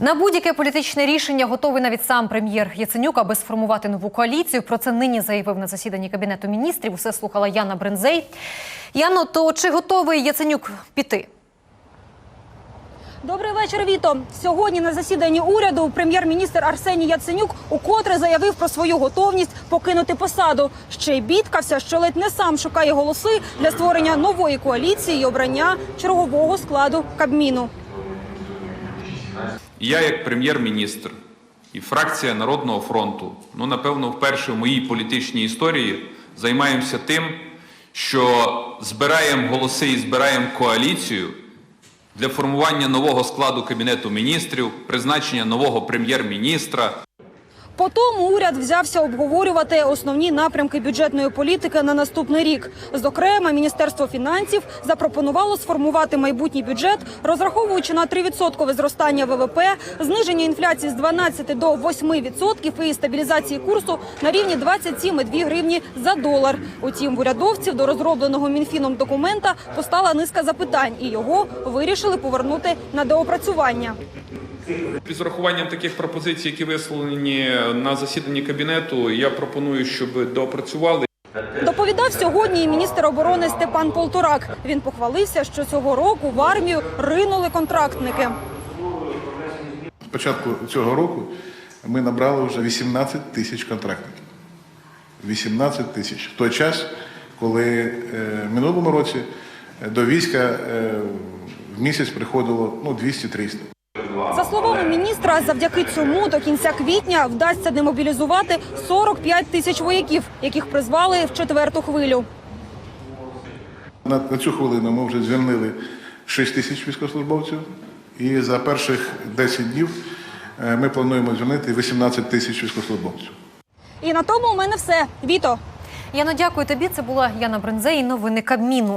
На будь-яке політичне рішення готовий навіть сам прем'єр Яценюк, аби сформувати нову коаліцію. Про це нині заявив на засіданні кабінету міністрів. Усе слухала Яна Брензей. Яно, то чи готовий Яценюк піти? Добрий вечір, Віто. Сьогодні на засіданні уряду прем'єр-міністр Арсеній Яценюк укотре заявив про свою готовність покинути посаду. Ще й бідкався, що ледь не сам шукає голоси для створення нової коаліції і обрання чергового складу Кабміну. Я, як прем'єр-міністр і фракція Народного фронту, ну напевно, вперше в моїй політичній історії займаємося тим, що збираємо голоси і збираємо коаліцію для формування нового складу кабінету міністрів, призначення нового прем'єр-міністра. По тому уряд взявся обговорювати основні напрямки бюджетної політики на наступний рік. Зокрема, міністерство фінансів запропонувало сформувати майбутній бюджет, розраховуючи на 3% зростання ВВП, зниження інфляції з 12 до 8% і стабілізації курсу на рівні 27,2 гривні за долар. Утім, в урядовців до розробленого мінфіном документа постала низка запитань, і його вирішили повернути на доопрацювання. З урахуванням таких пропозицій, які висловлені на засіданні кабінету, я пропоную, щоб доопрацювали. Доповідав сьогодні і міністр оборони Степан Полторак. Він похвалився, що цього року в армію ринули контрактники. З початку цього року ми набрали вже 18 тисяч контрактників. 18 тисяч. В той час, коли е, в минулому році е, до війська е, в місяць приходило ну, 200-300. За словами міністра, завдяки цьому до кінця квітня вдасться демобілізувати 45 тисяч вояків, яких призвали в четверту хвилю. На, на цю хвилину ми вже звільнили 6 тисяч військовослужбовців, і за перших 10 днів е, ми плануємо звільнити 18 тисяч військовослужбовців. І на тому у мене все. Віто. Яно, дякую тобі. Це була Яна Брензей. Новини Кабміну.